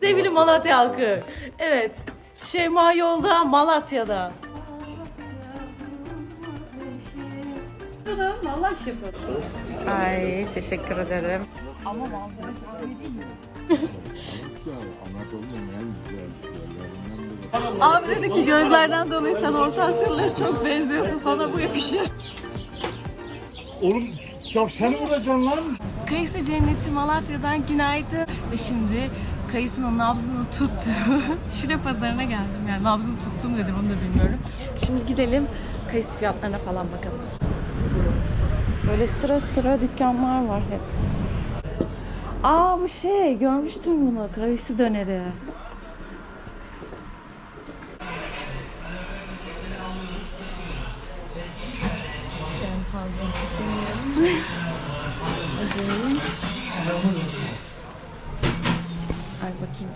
Sevgili Malatya halkı. Evet. Şeyma yolda Malatya'da. Vallahi iş. Ay teşekkür ederim. Ama manzara şahane değil mi? Abi dedi ki gözlerden dolayı sen Orta Asyalılara çok benziyorsun. Sana bu yakışır. Oğlum ya sen vuracaksın lan. Kayısı Cenneti Malatya'dan günaydın. Ve şimdi kayısının nabzını tuttu. Şire pazarına geldim. Yani nabzını tuttum dedim onu da bilmiyorum. Şimdi gidelim kayısı fiyatlarına falan bakalım. Böyle sıra sıra dükkanlar var hep. Aa bu şey görmüştüm bunu kayısı döneri. Ben fazla kesemiyorum. Acayip. Ay bakayım.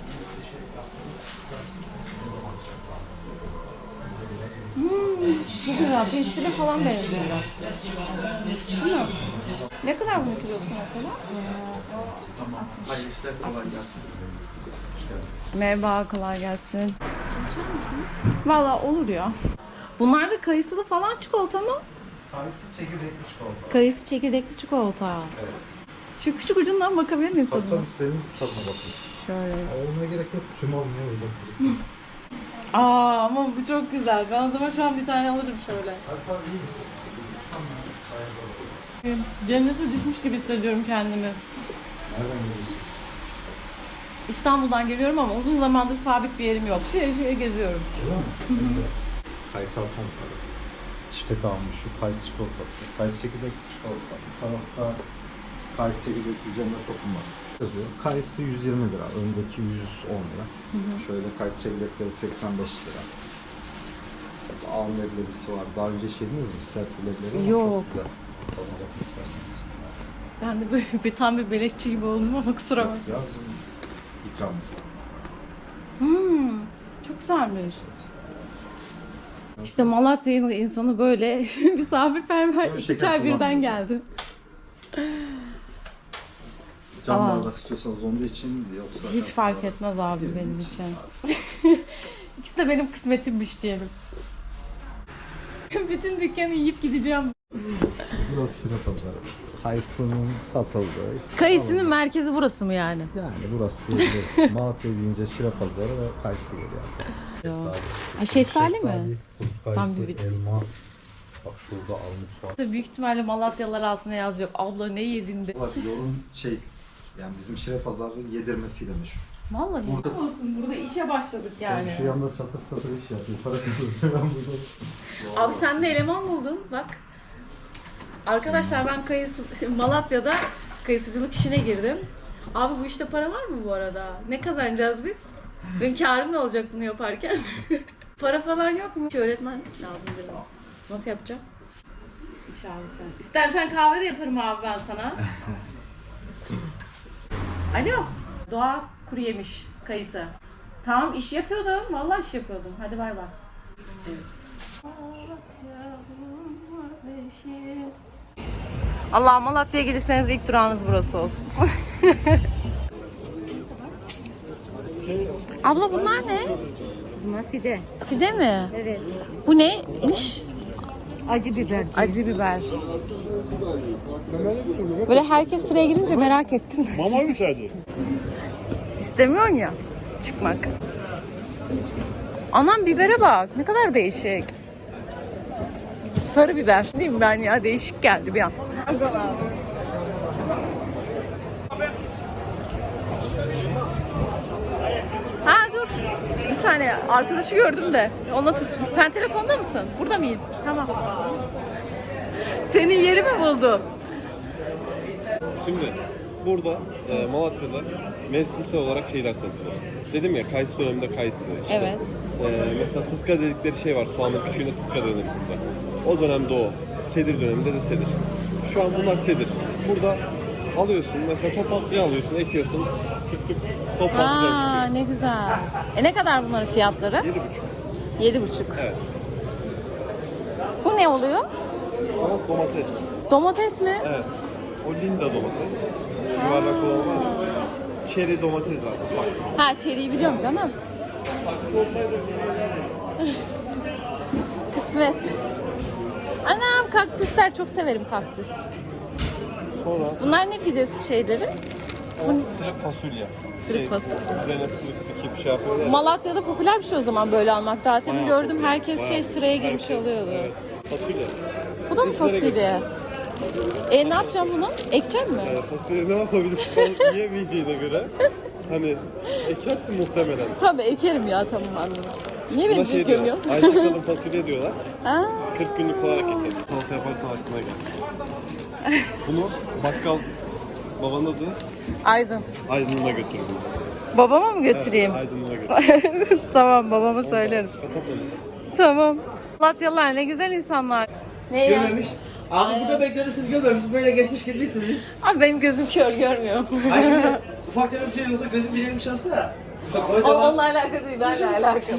Hmm, çok güzel. Pestile falan benziyorlar. Değil mi? Ne kadar bunun kilosu mesela? Merhaba, kolay gelsin. Çalışır mısınız? Valla olur ya. Bunlar da kayısılı falan çikolata mı? Kayısı çekirdekli çikolata. Kayısı çekirdekli çikolata. Şu küçük ucundan bakabilir miyim tadına? tabii senin tadına bakın. Şöyle. Olmaya gerek yok. Tüm almıyor öyle. Aa ama bu çok güzel. Ben o zaman şu an bir tane alırım şöyle. Hatta iyi misiniz? Cennete düşmüş gibi hissediyorum kendimi. Nereden geliyorsun? İstanbul'dan geliyorum ama uzun zamandır sabit bir yerim yok. Şöyle geziyorum. Öyle mi? Kayısal kompları. İşte kalmış şu kayısı çikolatası. Kayısı çekirdekli çikolata. Bu tarafta kayısı çekirdekli üzerinde toplum var. Yazıyor. Kayısı 120 lira. Öndeki 110 lira. Şöyle kayısı çekirdekleri 85 lira. Ağın leblebisi var. Daha önce hiç yediniz mi? Sert leblebi ama Yok. çok güzel. Tadına bakın isterseniz. Ben de böyle bir tam bir beleşçi gibi oldum ama kusura bakma. Ya bizim ikramımız. Hmm, çok güzelmiş. İşte Malatya'nın insanı böyle misafirperver Böyle iki şeker çay birden kullanmıyor. geldi. Cam Aa. bardak istiyorsanız onun için yoksa... Hiç fark etmez abi benim için. İkisi de benim kısmetimmiş diyelim. Bütün dükkanı yiyip gideceğim. Burası Şire Pazarı. Kayısının satıldığı işte. Kayısının merkezi burası mı yani? Yani burası diyebiliriz. Malatya deyince Şire Pazarı ve Kayısı geliyor. Ya. Ay şeftali mi? Kurt Tam kayısı, bir elma. Bak şurada armut var. Büyük ihtimalle Malatyalılar altına yazacak. Abla ne yedin de. Bak yolun şey, yani bizim Şire Pazarı yedirmesiyle meşhur. Vallahi Burada- olsun burada işe başladık yani. Yani. Şu yanda çatır çatır iş yapıyor. Para kazanıyor. Ben burada. Abi sen de eleman buldun bak. Arkadaşlar ben kayısı, şimdi Malatya'da kayısıcılık işine girdim. Abi bu işte para var mı bu arada? Ne kazanacağız biz? Benim karım ne olacak bunu yaparken? para falan yok mu? Öğretmen lazım biraz. Nasıl yapacağım? İç abi sen. İstersen kahve de yaparım abi ben sana. Alo. Doğa kuru yemiş kayısı. Tamam iş yapıyordum. Vallahi iş yapıyordum. Hadi bay bay. Allah Malatya'ya giderseniz ilk durağınız burası olsun. Abla bunlar ne? Bunlar fide. Fide mi? Evet. Bu neymiş? Acı biber. Acı biber. Böyle herkes sıraya girince merak ettim. Mama mı sadece? İstemiyorsun ya çıkmak. Anam bibere bak ne kadar değişik. Sarı biber değil mi ben ya değişik geldi bir an. Ha dur. Bir saniye arkadaşı gördüm de. Ona tut. Sen telefonda mısın? Burada mıyım? Tamam. Senin yeri mi buldu? Şimdi burada e, Malatya'da mevsimsel olarak şeyler satılır. Dedim ya kayısı döneminde kayısı. işte. Evet. E, mesela tıska dedikleri şey var. Soğanın küçüğüne tıska burada. O dönemde o. Sedir döneminde de sedir. Şu an bunlar sedir. Burada alıyorsun mesela top patlıcan alıyorsun, ekiyorsun. Tık tık top patlıcan Aa, çıkıyor. ne güzel. E ne kadar bunların fiyatları? Yedi buçuk. Yedi buçuk. Evet. Bu ne oluyor? Ama domates. Domates mi? Evet. O linda domates. Yuvarlak olan var ya. çeri domates var. Bak. Ha çeriği biliyorum canım. Saksı olsaydı bize yerdim. Kısmet. Anam kaktüsler çok severim kaktüs. Sonra Bunlar ne fidesi şeyleri? o sırık fasulye. Sırık Şey, fasulye. Üzerine sırık dikip şey yapıyorlar. Malatya'da popüler bir şey o zaman böyle almak. Daha temin Bayağı gördüm popüler, herkes bayağı şey popüler. sıraya girmiş Herkes, oluyordu. Evet. Fasulye. Bu da mı Bizlere fasulye? E ne yapacağım bunu? Ekeceğim mi? Yani fasulye ne yapabilirsin? Balık yiyemeyeceğine göre. Hani ekersin muhtemelen. Tabii ekerim ya tamam anladım. Niye beni şey büyük gömüyorsun? Ayşe kadın fasulye diyorlar. Aa, 40 günlük olarak geçer. Salata yaparsan aklına gelsin. Bunu bakkal babanın adı Aydın. Aydın'ına götür bunu. Babama mı götüreyim? Aydın'ına götür. tamam babama söylerim. Kapat onu. Tamam. Malatyalılar ne güzel insanlar. Ne ya? Görmemiş. Abi burada bekledi siz görmemişsiniz. Böyle geçmiş gitmişsiniz. Abi benim gözüm kör görmüyorum. Ay şimdi ufak tefek bir şey olsa gözükmeyecek bir şey olsa da. O, onunla alakalı değil, benimle alakalı.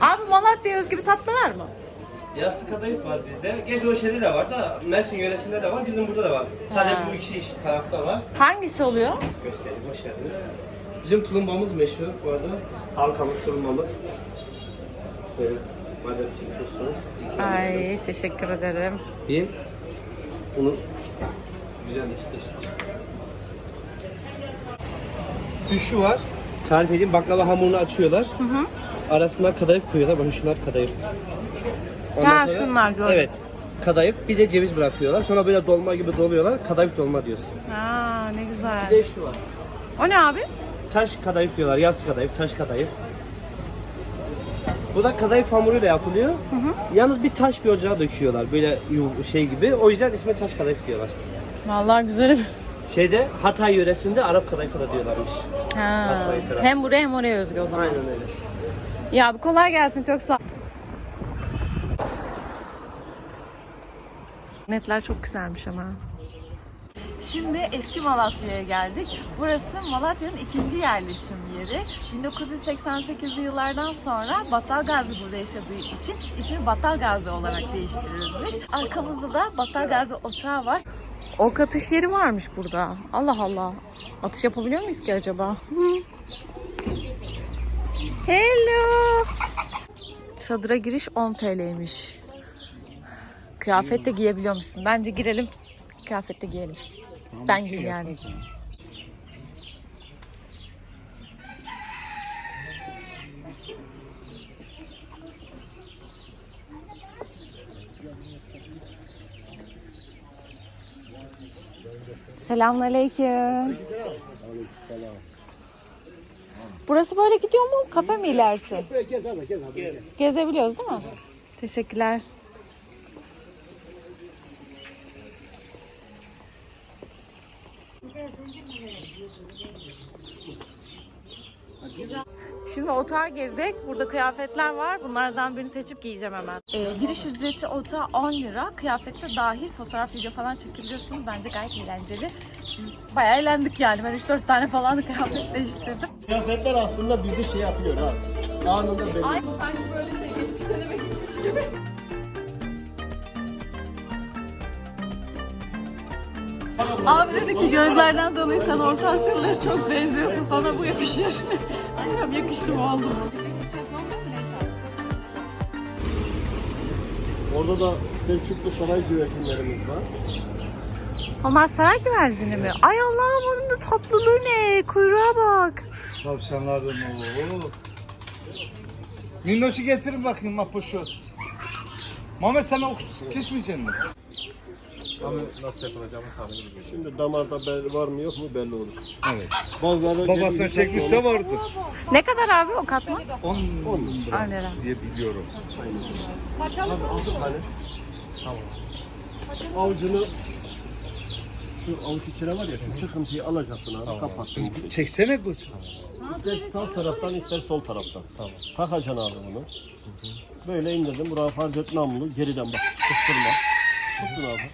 Abi Malatya'ya özgü bir tatlı var mı? yassı kadayıf var bizde. Gece o şeyde de var da Mersin yöresinde de var. Bizim burada da var. Sadece bu iki iş tarafta var. Hangisi oluyor? Göstereyim. Hoş geldiniz. Bizim tulumbamız meşhur bu arada. Halkamız tulumbamız. Böyle madem çekiyorsunuz. ikram ediyoruz. Ay teşekkür ederim. Bir. Bunu güzel. Bir şu var. Tarif edeyim. Baklava hamurunu açıyorlar. Arasına kadayıf koyuyorlar. Bakın şunlar kadayıf. Ha, şunlar gördüm. Evet. Kadayıf bir de ceviz bırakıyorlar. Sonra böyle dolma gibi doluyorlar. Kadayıf dolma diyorsun. Aa ne güzel. Bir de şu var. O ne abi? Taş kadayıf diyorlar. Yaz kadayıf, taş kadayıf. Bu da kadayıf hamuruyla yapılıyor. Yalnız bir taş bir ocağa döküyorlar. Böyle şey gibi. O yüzden ismi taş kadayıf diyorlar. Vallahi güzel. Şeyde Hatay yöresinde Arap kadayıfı da diyorlarmış. Ha. Hatay tarafı. Hem buraya hem oraya özgü o zaman. Aynen öyle. Ya abi kolay gelsin çok sağ Netler çok güzelmiş ama. Şimdi eski Malatya'ya geldik. Burası Malatya'nın ikinci yerleşim yeri. 1988'li yıllardan sonra Battal Gazi burada yaşadığı için ismi Battal Gazi olarak değiştirilmiş. Arkamızda da Battal Gazi Otağı var. Ok atış yeri varmış burada. Allah Allah. Atış yapabiliyor muyuz ki acaba? Hello. Çadıra giriş 10 TL'ymiş. Kıyafet de giyebiliyormuşsun. Bence girelim. Kıyafet de giyelim. Ben giyeyim yani. Selamünaleyküm. Burası böyle gidiyor mu? Kafe mi ilerisi? Gezebiliyoruz değil mi? Teşekkürler. Şimdi otağa girdik. Burada kıyafetler var. Bunlardan birini seçip giyeceğim hemen. Ee, giriş ücreti otağa 10 lira. Kıyafette dahil fotoğraf, video falan çekebiliyorsunuz. Bence gayet eğlenceli. Biz bayağı eğlendik yani. Ben 3-4 tane falan kıyafet değiştirdim. Kıyafetler aslında bizi şey yapıyor ha. Anında belli. Ay sanki böyle şey geçmiş seneme gitmiş gibi. Abi dedi ki gözlerden dolayı sen Orta Asyalılara çok benziyorsun. Sana bu yakışır. Bilmiyorum yakıştı mı oldu mu? Orada da Selçuklu saray güvercinlerimiz var. Onlar saray güvercini mi? Ay Allah'ım onun da tatlılığı ne? Kuyruğa bak. Tavşanların oğlu. Minnoş'u getirin bakayım mapoşu. Mehmet sen ok kesmeyeceksin mi? Şimdi damarda belli var mı yok mu belli olur. Evet. Bazıları Babasına gelip çekmişse vardır. Ne kadar abi o katma? 10 lira diye biliyorum. Avucunu şu avuç içine var ya şu çıkıntıyı alacaksın abi kapattın. Çeksene kız. İster sağ taraftan ister sol taraftan. Tamam. Takacaksın abi bunu. Böyle indirdim. Buraya farz et namlu. Geriden bak. Kıstırma. Tutun abi.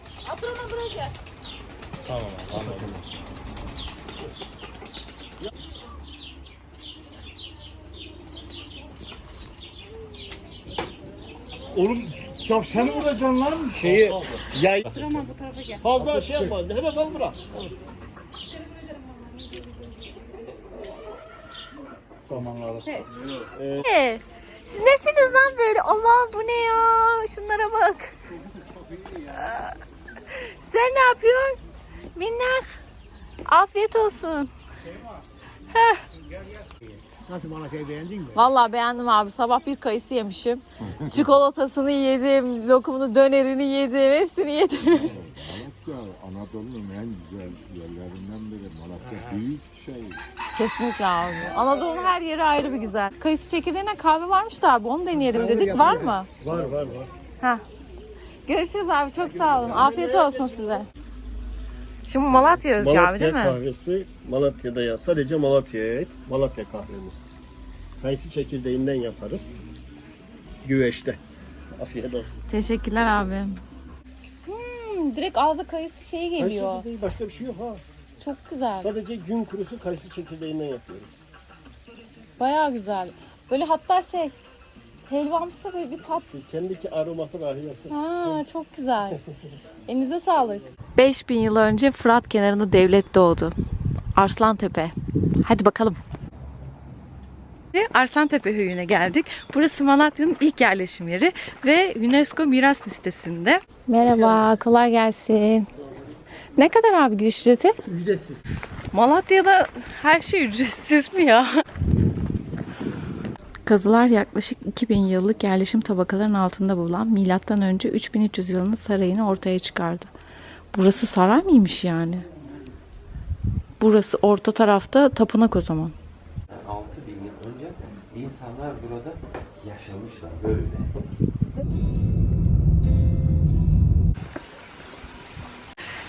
Oğlum ya seni vuracaksın lan şeyi. Yay. Fazla şey yapma. Hedef al bırak. zamanlar arası. Ee, siz nesiniz lan böyle? Allah bu ne ya? Şunlara bak. Sen ne yapıyorsun? Minnak. Afiyet olsun. Nasıl Malatya'yı beğendin mi? Vallahi beğendim abi. Sabah bir kayısı yemişim. Çikolatasını yedim, lokumunu, dönerini yedim, hepsini yedim. Malatya Anadolu'nun en güzel yerlerinden biri. Malatya büyük şey. Kesinlikle abi. Anadolu'nun her yeri ayrı bir güzel. Kayısı çekirdeğine kahve varmış da abi onu deneyelim dedik. Var mı? Var var var. Ha. Görüşürüz abi. Çok sağ olun. Afiyet olsun size. Şimdi Malatya özgü abi Malatya değil mi? kahvesi Malatya'da ya. Sadece Malatya'ya ait Malatya kahvemiz. Kayısı çekirdeğinden yaparız. Güveçte. Afiyet olsun. Teşekkürler abi. Hmm, direkt ağza kayısı şeyi Kayısı geliyor. çekirdeği başka bir şey yok ha. Çok güzel. Sadece gün kurusu kayısı çekirdeğinden yapıyoruz. Bayağı güzel. Böyle hatta şey helvamsı böyle bir tat. İşte kendiki aroması rahiyası. Ha, çok güzel. Elinize sağlık. 5000 yıl önce Fırat kenarında devlet doğdu. Arslantepe. Hadi bakalım. Arslantepe Höyü'ne geldik. Burası Malatya'nın ilk yerleşim yeri ve UNESCO miras listesinde. Merhaba, kolay gelsin. Ne kadar abi giriş ücreti? Ücretsiz. Malatya'da her şey ücretsiz mi ya? Kazılar yaklaşık 2000 yıllık yerleşim tabakalarının altında bulunan milattan önce 3300 yılının sarayını ortaya çıkardı. Burası saray mıymış yani? Burası orta tarafta tapınak o zaman. 6000 yıl önce insanlar burada yaşamışlar böyle.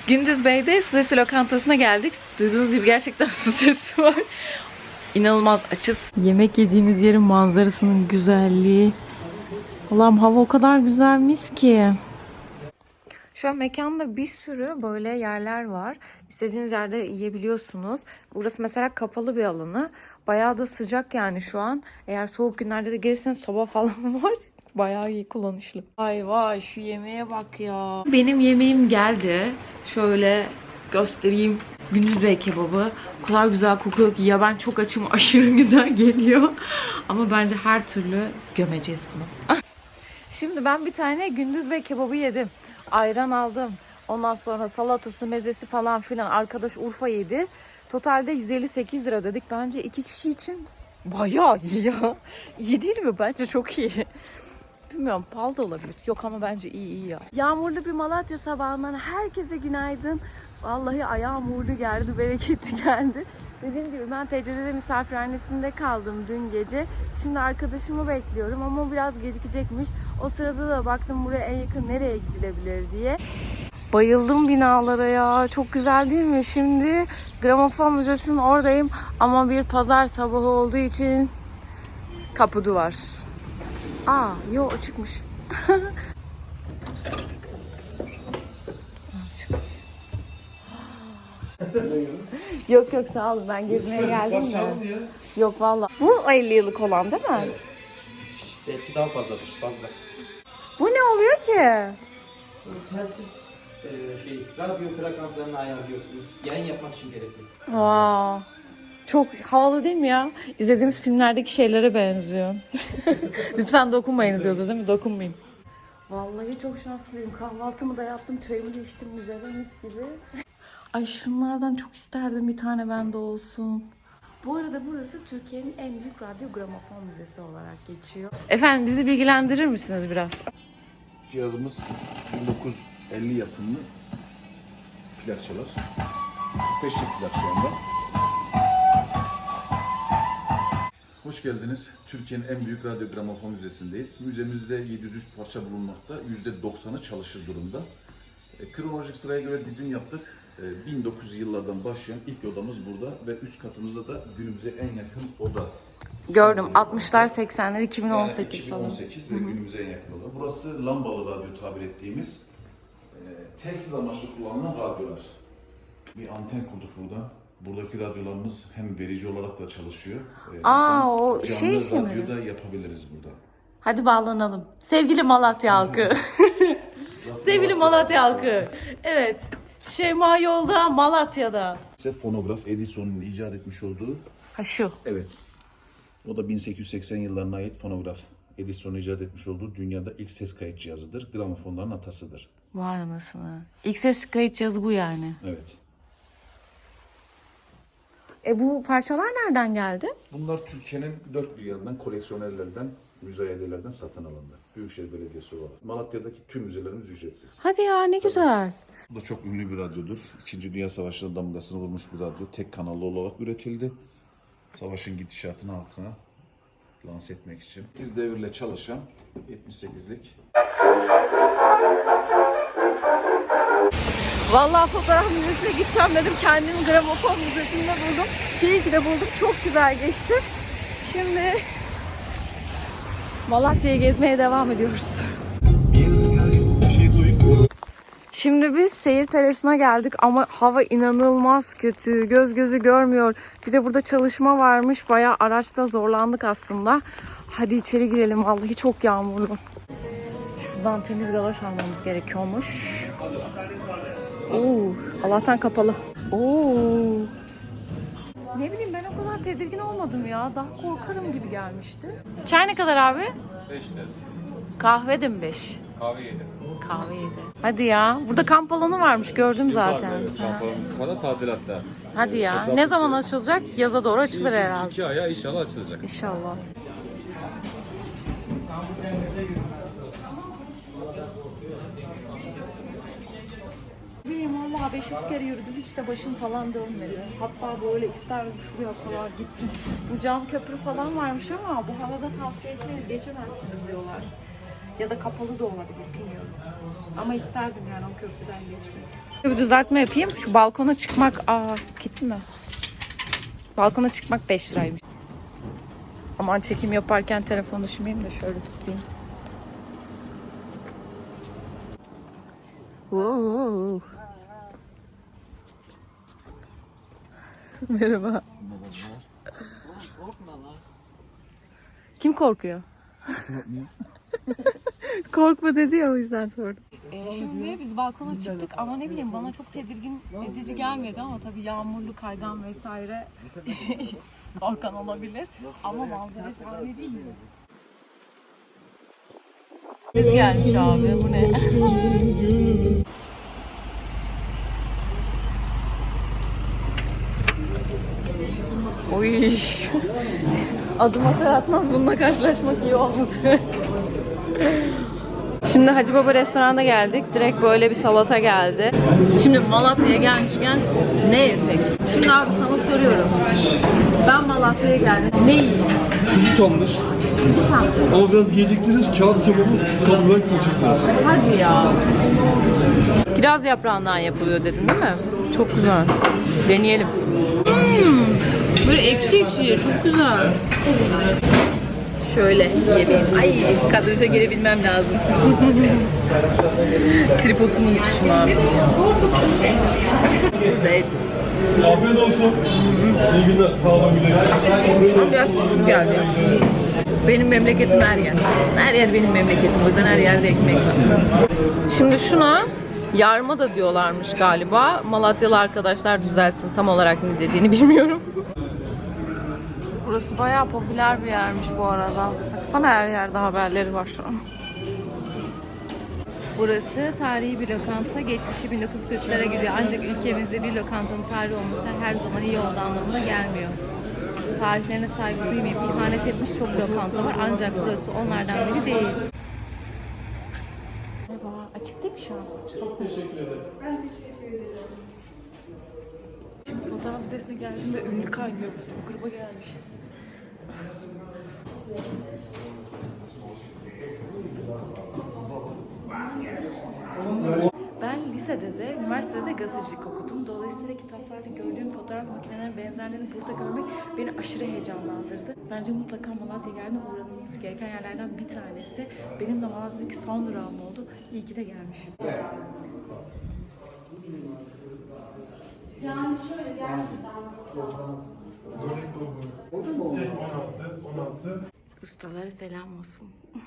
Gündüz Bey'de su sesi lokantasına geldik. Duyduğunuz gibi gerçekten su sesi var. İnanılmaz açız. Yemek yediğimiz yerin manzarasının güzelliği. Allah'ım hava o kadar güzelmiş ki. Şu an mekanda bir sürü böyle yerler var. İstediğiniz yerde yiyebiliyorsunuz. Burası mesela kapalı bir alanı. Bayağı da sıcak yani şu an. Eğer soğuk günlerde de gelirseniz soba falan var. Bayağı iyi kullanışlı. Ay vay şu yemeğe bak ya. Benim yemeğim geldi. Şöyle göstereyim. Gündüz Bey kebabı. O kadar güzel kokuyor ki ya ben çok açım aşırı güzel geliyor. Ama bence her türlü gömeceğiz bunu. Şimdi ben bir tane Gündüz Bey kebabı yedim. Ayran aldım. Ondan sonra salatası, mezesi falan filan. Arkadaş Urfa yedi. Totalde 158 lira dedik. Bence iki kişi için bayağı iyi ya. İyi değil mi? Bence çok iyi. Bilmiyorum pahalı da olabilir. Yok ama bence iyi iyi ya. Yağmurlu bir Malatya sabahından herkese günaydın. Vallahi ayağım uğurlu geldi, bereketli geldi. Dediğim gibi ben TCD'de misafirhanesinde kaldım dün gece. Şimdi arkadaşımı bekliyorum ama biraz gecikecekmiş. O sırada da baktım buraya en yakın nereye gidilebilir diye. Bayıldım binalara ya. Çok güzel değil mi? Şimdi Gramofon Müzesi'nin oradayım ama bir pazar sabahı olduğu için kapı duvar. Aa, yo açıkmış. yok yok sağ olun ben gezmeye geldim de. Yok valla. Bu 50 yıllık olan değil mi? Belki daha fazladır. Fazla. Bu ne oluyor ki? Telsiz e, şey, radyo frekanslarını ayarlıyorsunuz. Yayın yapmak için gerekli. Aa, çok havalı değil mi ya? İzlediğimiz filmlerdeki şeylere benziyor. Lütfen dokunmayın yazıyordu değil mi? Dokunmayın. Vallahi çok şanslıyım. Kahvaltımı da yaptım, çayımı da içtim güzel mis gibi. Ay şunlardan çok isterdim bir tane bende olsun. Bu arada burası Türkiye'nin en büyük radyo gramofon müzesi olarak geçiyor. Efendim bizi bilgilendirir misiniz biraz? Cihazımız 1950 yapımlı plakçalar. 45'lik plak şu anda. Hoş geldiniz. Türkiye'nin en büyük radyo gramofon müzesindeyiz. Müzemizde 703 parça bulunmakta. %90'ı çalışır durumda. E, Kronolojik sıraya göre dizim yaptık. E, 1900 yıllardan başlayan ilk odamız burada ve üst katımızda da günümüze en yakın oda. Gördüm Sanırım 60'lar 80'ler 2018 yani falan. 2018 ve günümüze en yakın olan. Burası lambalı radyo tabir ettiğimiz e, telsiz amaçlı kullanılan radyolar. Bir anten kurduk burada. Buradaki radyolarımız hem verici olarak da çalışıyor. e, Aa, o canlı şey işi mi? radyoda yapabiliriz burada. Hadi bağlanalım. Sevgili Malatya halkı. Sevgili Malatya halkı. Evet. Şeyma yolda Malatya'da. Ise fonograf Edison'un icat etmiş olduğu Ha şu. evet O da 1880 yıllarına ait fonograf. Edison'un icat etmiş olduğu dünyada ilk ses kayıt cihazıdır. Gramofonların atasıdır. Vay anasını. İlk ses kayıt cihazı bu yani. Evet. E bu parçalar nereden geldi? Bunlar Türkiye'nin dört bir yanından koleksiyonerlerden, müzayedelerden satın alındı. Büyükşehir Belediyesi olarak. Malatya'daki tüm müzelerimiz ücretsiz. Hadi ya ne güzel. Bu da çok ünlü bir radyodur. İkinci Dünya Savaşı'nda damgasını vurmuş bir radyo. Tek kanallı olarak üretildi. Savaşın gidişatını halkına lanse etmek için. Biz devirle çalışan 78'lik Vallahi fotoğraf müzesine gideceğim dedim. Kendimi gramofon müzesinde buldum. Keyifli de buldum. Çok güzel geçti. Şimdi Malatya'yı gezmeye devam ediyoruz. Şimdi biz seyir terasına geldik ama hava inanılmaz kötü. Göz gözü görmüyor. Bir de burada çalışma varmış. Bayağı araçta zorlandık aslında. Hadi içeri girelim. Vallahi çok yağmurlu. Şuradan temiz galoş almamız gerekiyormuş. Oo, Allah'tan kapalı. Oo. Ne bileyim ben o kadar tedirgin olmadım ya. Daha korkarım gibi gelmişti. Çay ne kadar abi? 5 Kahve de mi 5? Kahve 7. Kahve 7. Hadi ya. Burada kamp alanı varmış gördüm zaten. Ha. Kadar tadilatta. Hadi ya. Ne zaman açılacak? Yaza doğru açılır herhalde. İki aya inşallah açılacak. İnşallah. Benim valla 500 kere yürüdüm hiç de başım falan dönmedi. Hatta böyle isterdim şuraya kadar gitsin. Bu cam köprü falan varmış ama bu havada tavsiye etmeyiz geçemezsiniz diyorlar. Ya da kapalı da olabilir bilmiyorum. Ama isterdim yani o köprüden geçmek. Bir düzeltme yapayım. Şu balkona çıkmak... Aa gitti mi? Balkona çıkmak 5 liraymış. Aman çekim yaparken telefonu düşürmeyeyim de şöyle tutayım. Wow. Merhaba. Kim korkuyor? Korkma dedi ya o yüzden sordum. Ee, şimdi biz balkona çıktık ama ne bileyim bana çok tedirgin edici gelmedi ama tabii yağmurlu kaygan vesaire korkan olabilir. Ama manzara şahane değil mi? Biz gelmiş abi bu ne? Oy. Adım atar atmaz bununla karşılaşmak iyi olmadı. Şimdi Hacı Baba restorana geldik. Direkt böyle bir salata geldi. Şimdi Malatya'ya gelmişken ne yesek? Şimdi abi sana soruyorum. Ben Malatya'ya geldim. Ne yiyeyim? Kuzu sanmış. Ama biraz geciktiniz. Kağıt kebabı kapıdan kaçırdınız. Hadi ya. Kiraz yaprağından yapılıyor dedin değil mi? Çok güzel. Deneyelim. Böyle ekşi ekşi çok güzel. Şöyle yemeğim. Ay kadraja girebilmem lazım. Tripodumu unutmuşum abi. Evet. Afiyet olsun. İyi günler. Sağ olun. Biraz tuzsuz geldi. Benim memleketim her yer. Her yer benim memleketim. O yüzden her yerde ekmek var. Şimdi şuna yarma da diyorlarmış galiba. Malatyalı arkadaşlar düzeltsin. Tam olarak ne dediğini bilmiyorum. Burası bayağı popüler bir yermiş bu arada. Baksana her yerde haberleri var şu an. Burası tarihi bir lokanta. Geçmişi 1940'lara gidiyor. Ancak ülkemizde bir lokantanın tarihi olması her zaman iyi olduğu anlamına gelmiyor. Tarihlerine saygı duymayıp ihanet etmiş çok lokanta var. Ancak burası onlardan biri değil. Merhaba. Açık değil mi şu an? Çok teşekkür ederim. Ben teşekkür ederim. Şimdi fotoğraf müzesine geldim ve ünlü kaynıyor. Biz bu gruba gelmişiz. Ben lisede de, üniversitede de gazetecilik okudum. Dolayısıyla kitaplarda gördüğüm fotoğraf makinelerinin benzerlerini burada görmek beni aşırı heyecanlandırdı. Bence mutlaka Malatya geldiğinde uğranılması gereken yerlerden bir tanesi. Benim de Malatya'daki son durağım oldu. İyi ki de gelmişim. Yani şöyle gerçekten Ustalara selam olsun.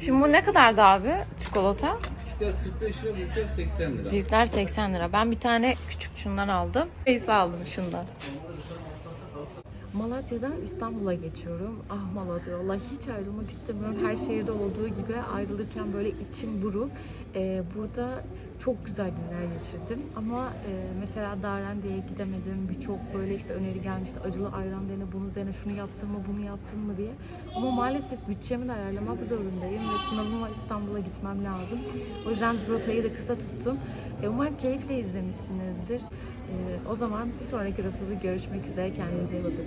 Şimdi bu ne kadardı abi çikolata? Küçükler 45 lira, büyükler 80 lira. Büyükler 80 lira. Ben bir tane küçük şundan aldım. Face aldım şundan. Malatya'dan İstanbul'a geçiyorum. Ah Malatya, vallahi hiç ayrılmak istemiyorum. Her şehirde olduğu gibi ayrılırken böyle içim buruk. Ee, burada çok güzel günler geçirdim. Ama e, mesela Darende'ye gidemedim. Birçok böyle işte öneri gelmişti. Acılı ayran dene, bunu dene, şunu yaptın mı, bunu yaptın mı diye. Ama maalesef bütçemi de ayarlamak zorundayım ve sınavım var İstanbul'a gitmem lazım. O yüzden rotayı da kısa tuttum. E, umarım keyifle izlemişsinizdir. E, o zaman bir sonraki rotada görüşmek üzere. Kendinize iyi bakın.